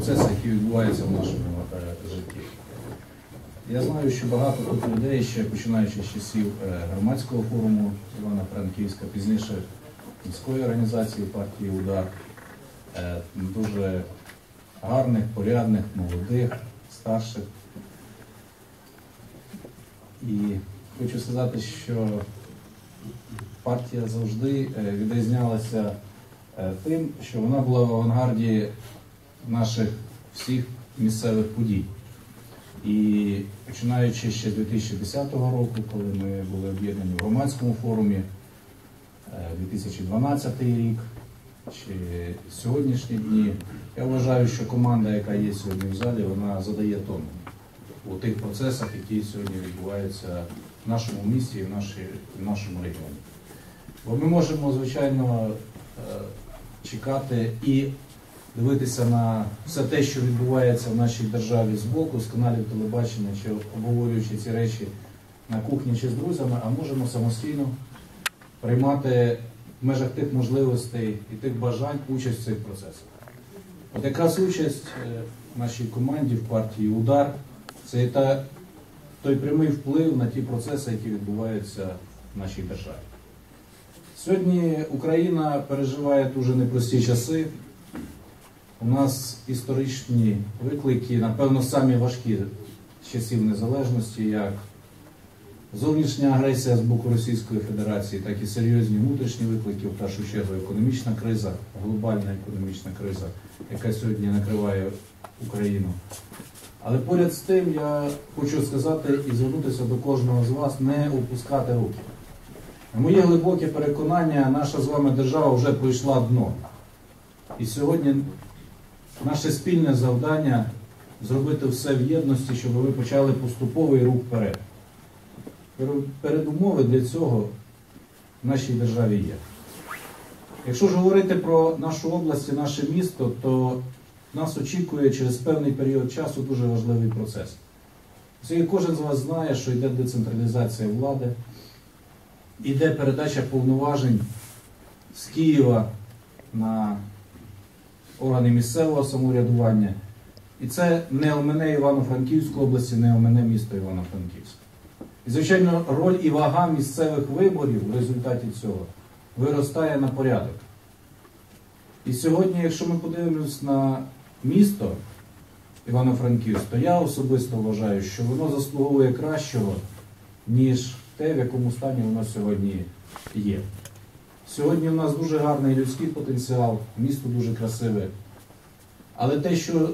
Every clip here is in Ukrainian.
процесах, які відбуваються в нашому житті. Я знаю, що багато тут людей, ще починаючи з часів е, громадського форуму Івана Франківська, пізніше міської організації партії Удар, е, дуже гарних, порядних, молодих, старших. І хочу сказати, що партія завжди е, відрізнялася тим, що вона була в авангарді наших всіх місцевих подій. І починаючи ще з 2010 року, коли ми були об'єднані в громадському форумі, е, 2012 рік чи сьогоднішні дні, я вважаю, що команда, яка є сьогодні в залі, вона задає тон у тих процесах, які сьогодні відбуваються в нашому місті і в, нашій, в нашому регіоні. Бо ми можемо, звичайно, е, чекати і дивитися на все те, що відбувається в нашій державі з боку, з каналів телебачення, чи обговорюючи ці речі на кухні чи з друзями, а можемо самостійно приймати в межах тих можливостей і тих бажань участь в цих процесах. От якраз участь е, в нашій команді в партії Удар це та, той прямий вплив на ті процеси, які відбуваються в нашій державі. Сьогодні Україна переживає дуже непрості часи. У нас історичні виклики, напевно, самі важкі з часів незалежності, як зовнішня агресія з боку Російської Федерації, так і серйозні внутрішні виклики, в першу чергу економічна криза, глобальна економічна криза, яка сьогодні накриває Україну. Але поряд з тим я хочу сказати і звернутися до кожного з вас, не опускати руки. Моє глибоке переконання, наша з вами держава вже пройшла дно. І сьогодні наше спільне завдання зробити все в єдності, щоб ви почали поступовий рух вперед. Передумови для цього в нашій державі є. Якщо ж говорити про нашу область і наше місто, то нас очікує через певний період часу дуже важливий процес. Оскільки кожен з вас знає, що йде децентралізація влади, іде передача повноважень з Києва на органи місцевого самоврядування. І це не омине Івано-Франківську області, не омине місто Івано-Франківськ. І, звичайно, роль і вага місцевих виборів в результаті цього виростає на порядок. І сьогодні, якщо ми подивимось на місто Івано-Франківськ, то я особисто вважаю, що воно заслуговує кращого, ніж те, в якому стані воно сьогодні є. Сьогодні у нас дуже гарний людський потенціал, місто дуже красиве. Але те, що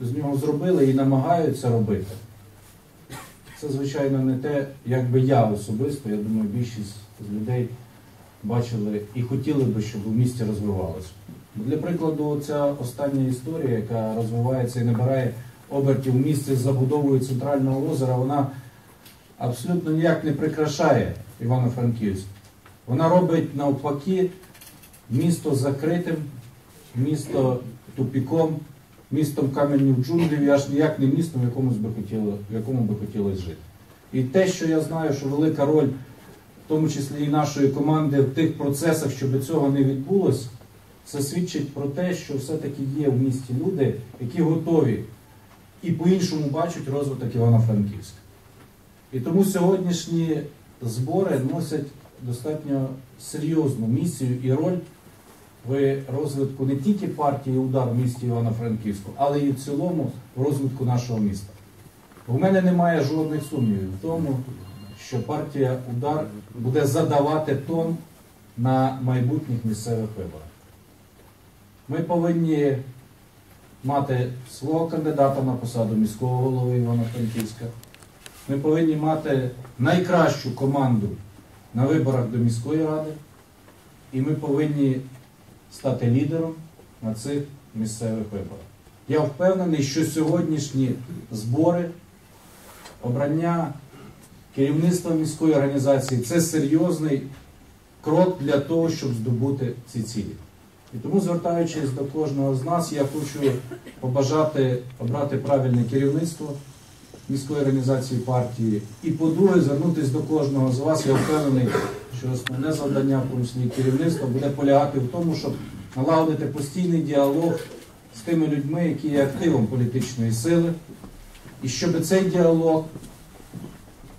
з нього зробили і намагаються робити, це, звичайно, не те, як би я особисто, я думаю, більшість з людей бачили і хотіли би, щоб в місті розвивалося. Для прикладу, ця остання історія, яка розвивається і набирає обертів в місті з забудовою центрального озера, вона абсолютно ніяк не прикрашає Івано-Франківськ. Вона робить навпаки місто закритим, місто тупіком, містом каменів джунглів, і аж ніяк не містом, в якомусь би хотіло, якому хотілося жити. І те, що я знаю, що велика роль, в тому числі і нашої команди, в тих процесах, щоб цього не відбулося, це свідчить про те, що все-таки є в місті люди, які готові і по-іншому бачать розвиток Івано-Франківська. І тому сьогоднішні збори носять достатньо серйозну місію і роль в розвитку не тільки партії удар в місті Івано-Франківську, але і в цілому в розвитку нашого міста. У мене немає жодних сумнівів в тому, що партія удар буде задавати тон на майбутніх місцевих виборах. Ми повинні мати свого кандидата на посаду міського голови Івано-Франківська. Ми повинні мати найкращу команду на виборах до міської ради, і ми повинні стати лідером на цих місцевих виборах. Я впевнений, що сьогоднішні збори, обрання керівництва міської організації це серйозний крок для того, щоб здобути ці цілі. І тому, звертаючись до кожного з нас, я хочу побажати обрати правильне керівництво міської організації партії. І по-друге, звернутися до кожного з вас. Я впевнений, що основне завдання в керівництва буде полягати в тому, щоб налагодити постійний діалог з тими людьми, які є активом політичної сили, і щоб цей діалог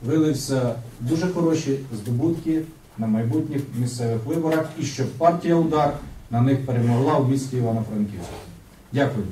вилився в дуже хороші здобутки на майбутніх місцевих виборах, і щоб партія Удар на них перемогла в місті Івано-Франківську. Дякую.